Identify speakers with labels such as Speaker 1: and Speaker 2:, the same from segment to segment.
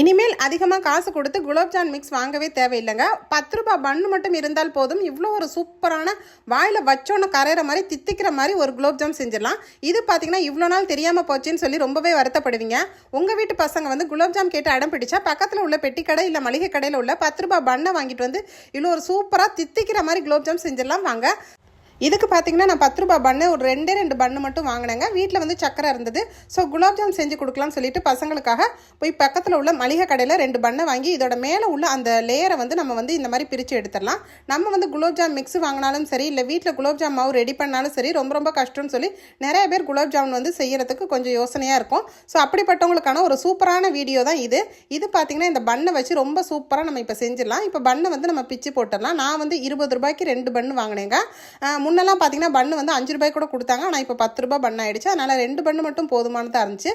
Speaker 1: இனிமேல் அதிகமாக காசு கொடுத்து குலோப்ஜான் மிக்ஸ் வாங்கவே தேவையில்லைங்க. பத்து ரூபாய் பன்னு மட்டும் இருந்தால் போதும். இவ்வளோ ஒரு சூப்பரான வாயில் வச்சோன்னு கரையிற மாதிரி தித்திக்கிற மாதிரி ஒரு குலோப்ஜாம் செஞ்சிடலாம். இது பார்த்தீங்கன்னா இவ்வளோ நாள் தெரியாமல் போச்சுன்னு சொல்லி ரொம்பவே வருத்தப்படுவீங்க. உங்கள் வீட்டு பசங்க வந்து குலோப்ஜாம் கேட்டு அடம் பிடிச்சா பக்கத்தில் உள்ள பெட்டி கடை இல்லை மளிகை கடையில் உள்ள பத்து ரூபாய் பண்ணை வாங்கிட்டு வந்து இவ்வளோ ஒரு சூப்பராக தித்திக்கிற மாதிரி குலோப்ஜாம் செஞ்சிடலாம். வாங்க. இதுக்கு பார்த்தீங்கன்னா நான் பத்து ரூபாய் பண்ணு ஒரு ரெண்டே ரெண்டு பண்ணு மட்டும் வாங்கினேங்க. வீட்டில் வந்து சக்கரை இருந்தது. ஸோ குலாப்ஜாம் செஞ்சு கொடுக்கலாம்னு சொல்லிட்டு பசங்களுக்காக போய் பக்கத்தில் உள்ள மளிகை கடையில் ரெண்டு பண்ணை வாங்கி இதோட மேலே உள்ள அந்த லேயரை வந்து நம்ம வந்து இந்த மாதிரி பிரித்து எடுத்துடலாம். நம்ம வந்து குலோப்ஜாம் மிக்ஸ் வாங்கினாலும் சரி இல்லை வீட்டில் குலோப்ஜாம் மாவு ரெடி பண்ணாலும் சரி ரொம்ப ரொம்ப கஷ்டம்னு சொல்லி நிறைய பேர் குலோப்ஜாமுன் வந்து செய்யறதுக்கு கொஞ்சம் யோசனையாக இருக்கும். ஸோ அப்படிப்பட்டவங்களுக்கான ஒரு சூப்பரான வீடியோ தான் இது. இது பார்த்திங்கன்னா இந்த பண்ணை வச்சு ரொம்ப சூப்பராக நம்ம இப்போ செஞ்சிடலாம். இப்போ பண்ணை வந்து நம்ம பிச்சு போட்டுடலாம். நான் வந்து இருபது ரூபாய்க்கு ரெண்டு பண்ணு வாங்கினேங்க. முன்னெல்லாம் பார்த்தீங்கன்னா பண்ணு வந்து அஞ்சு ரூபாய் கூட கொடுத்தாங்க. ஆனால் இப்போ பத்து ரூபாய் பண்ண ஆயிடுச்சு. அதனால் ரெண்டு பண்ணு மட்டும் போதுமானதாக இருந்துச்சு.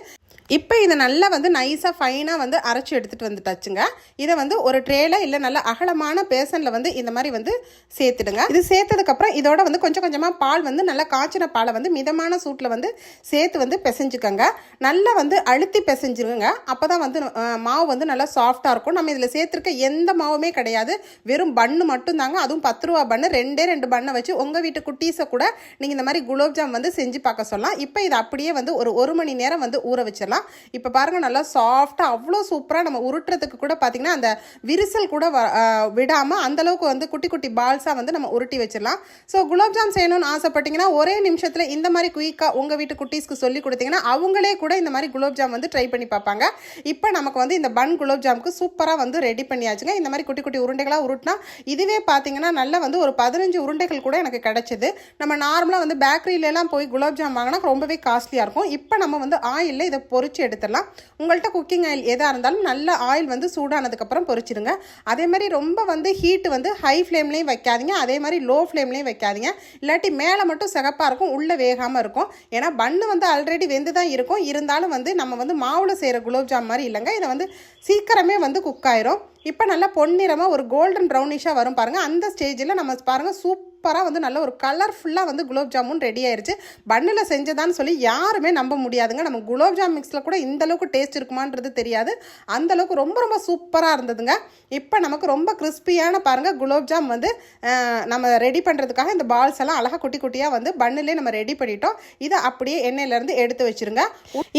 Speaker 1: இப்போ இதை நல்லா வந்து நைஸாக ஃபைனாக வந்து அரைச்சி எடுத்துகிட்டு வந்துட்டாச்சுங்க. இதை வந்து ஒரு ட்ரேல இல்லை நல்ல அகலமான பேசனில் வந்து இந்த மாதிரி வந்து சேர்த்துடுங்க. இது சேர்த்ததுக்கப்புறம் இதோட வந்து கொஞ்சம் கொஞ்சமாக பால் வந்து நல்லா காய்ச்சின பாலை வந்து மிதமான சூட்டில் வந்து சேர்த்து வந்து பிசைஞ்சுக்கோங்க. நல்லா வந்து அழுத்தி பிசைஞ்சிருங்க. அப்போ தான் வந்து மாவு வந்து நல்லா சாஃப்டாக இருக்கும். நம்ம இதில் சேர்த்துருக்க எந்த மாவுமே கிடையாது. வெறும் பன்னு மட்டும்தாங்க. அதுவும் பத்து ரூபா பண்ணு ரெண்டே ரெண்டு பண்ணை வச்சு உங்கள் வீட்டு குட்டீஸை கூட நீங்கள் இந்த மாதிரி குலோப்ஜாம் வந்து செஞ்சு பார்க்க சொல்லலாம். இப்போ இதை அப்படியே வந்து ஒரு ஒரு மணி நேரம் வந்து ஊற வச்சிடலாம். இப்போ பாருங்கள் நல்லா சாஃப்டாக அவ்வளோ சூப்பராக நம்ம உருட்டுறதுக்கு கூட பார்த்தீங்கன்னா அந்த விரிசல் கூட வ- விடாமல் அந்தளவுக்கு வந்து குட்டி குட்டி பால்ஸாக வந்து நம்ம உருட்டி வச்சிடலாம். ஸோ குலோப்ஜாம் செய்யணும்னு ஆசைப்பட்டிங்கன்னா ஒரே நிமிஷத்தில் இந்த மாதிரி குயிக்காக உங்கள் வீட்டு குட்டீஸ்க்கு சொல்லி கொடுத்தீங்கன்னா அவங்களே கூட இந்த மாதிரி குலோப்ஜாம் வந்து ட்ரை பண்ணி பார்ப்பாங்க இப்போ நமக்கு வந்து இந்த பன் குலோப்ஜாமுக்கு சூப்பராக வந்து ரெடி பண்ணியாச்சுங்க. இந்த மாதிரி குட்டி குட்டி உருண்டைகளாக உருட்டினா இதுவே பார்த்தீங்கன்னா நல்லா வந்து ஒரு பதினஞ்சு உருண்டைகள் கூட எனக்கு கிடச்சிது. நம்ம நார்மலாக வந்து பேக்கரியிலலாம் போய் குலோப்ஜாம் வாங்கினா ரொம்பவே காஸ்ட்லியாக இருக்கும். இப்போ நம்ம வந்து ஆயிலில் இதை பொறிச்சு எடுத்துடலாம். உங்கள்கிட்ட குக்கிங் ஆயில் எதாக இருந்தாலும் நல்ல ஆயில் வந்து சூடானதுக்கப்புறம் பொரிச்சிடுங்க அதே மாதிரி ரொம்ப வந்து ஹீட் வந்து ஹை ஃப்ளேம்லேயும் வைக்காதீங்க. அதே மாதிரி லோ ஃப்ளேம்லேயும் வைக்காதீங்க. இல்லாட்டி மேலே மட்டும் சிகப்பாக இருக்கும் உள்ளே வேகாமல் இருக்கும். ஏன்னா பன்னு வந்து ஆல்ரெடி வெந்து தான் இருக்கும். இருந்தாலும் வந்து நம்ம வந்து மாவில் செய்கிற குலோப்ஜாம் மாதிரி இல்லைங்க. இதை வந்து சீக்கிரமே வந்து குக் ஆயிரும். இப்போ நல்லா பொன்னிறமாக ஒரு கோல்டன் ப்ரௌனிஷாக வரும் பாருங்கள் அந்த ஸ்டேஜில் நம்ம பாருங்கள் சூப்பராக வந்து நல்ல ஒரு கலர்ஃபுல்லாக வந்து குலோப் ஜாமுன் ரெடி ஆயிடுச்சு பன்னில் செஞ்சதான்னு சொல்லி யாருமே நம்ப முடியாதுங்க. நம்ம குலோப் ஜாம் மிக்ஸில் கூட இந்த அளவுக்கு டேஸ்ட் இருக்குமான்றது தெரியாது. அந்த அளவுக்கு ரொம்ப ரொம்ப சூப்பராக இருந்ததுங்க. இப்போ நமக்கு ரொம்ப கிறிஸ்பியான பாருங்கள் குலோப் ஜாம் வந்து நம்ம ரெடி பண்ணுறதுக்காக இந்த பால்ஸ் எல்லாம் அழகாக குட்டி குட்டியாக வந்து பன்னிலே நம்ம ரெடி பண்ணிட்டோம். இதை அப்படியே எண்ணெயிலேருந்து எடுத்து வச்சிருங்க.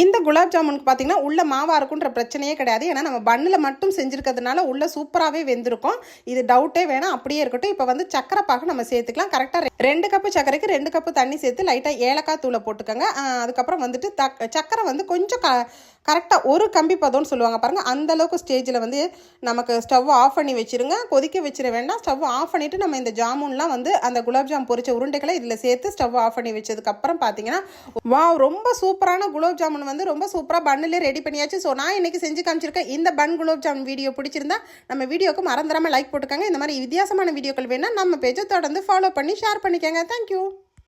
Speaker 1: இந்த குலாப் ஜாமுனுக்கு பார்த்தீங்கன்னா உள்ள மாவாக இருக்குன்ற பிரச்சனையே கிடையாது. ஏன்னா நம்ம பன்னில் மட்டும் செஞ்சுருக்கிறதுனால உள்ள சூப்பராகவே வெந்திருக்கும். இது டவுட்டே வேணாம். அப்படியே இருக்கட்டும். இப்போ வந்து சக்கரை பாகு நம்ம சேர்த்துக்கலாம். கரெக்டாக ரெண்டு கப்பு சர்க்கரைக்கு ரெண்டு கப்பு தண்ணி சேர்த்து லைட்டாக ஏலக்காய் தூளை போட்டுக்கோங்க. அதுக்கப்புறம் வந்துட்டு தக் சக்கரை வந்து கொஞ்சம் க கரெக்டாக ஒரு கம்பி பதம்னு சொல்லுவாங்க பாருங்கள் அந்த அளவுக்கு ஸ்டேஜில் வந்து நமக்கு ஸ்டவ் ஆஃப் பண்ணி வச்சிருங்க. கொதிக்க வச்சிட வேண்டாம். ஸ்டவ் ஆஃப் பண்ணிவிட்டு நம்ம இந்த ஜாமுன்லாம் வந்து அந்த குலாப் ஜாம் பொரிச்ச உருண்டைகளை இதில் சேர்த்து ஸ்டவ் ஆஃப் பண்ணி வச்சதுக்கப்புறம் பார்த்தீங்கன்னா வா ரொம்ப சூப்பரான குலாப் ஜாமுன் வந்து ரொம்ப சூப்பராக பன்னிலே ரெடி பண்ணியாச்சு. ஸோ நான் இன்றைக்கி செஞ்சு காமிச்சிருக்கேன். இந்த பன் குலாப் ஜாமுன் வீடியோ பிடிச்சிருந்தா நம்ம வீடியோக்கு மறந்துடாமல் லைக் போட்டுக்கோங்க. இந்த மாதிரி வித்தியாசமான வீடியோக்கள் வேணால் நம்ம பேஜை தொடர்ந்து ஃபாலோ பண்ணி ஷேர் பண்ணிக்கோங்க. தேங்க்யூ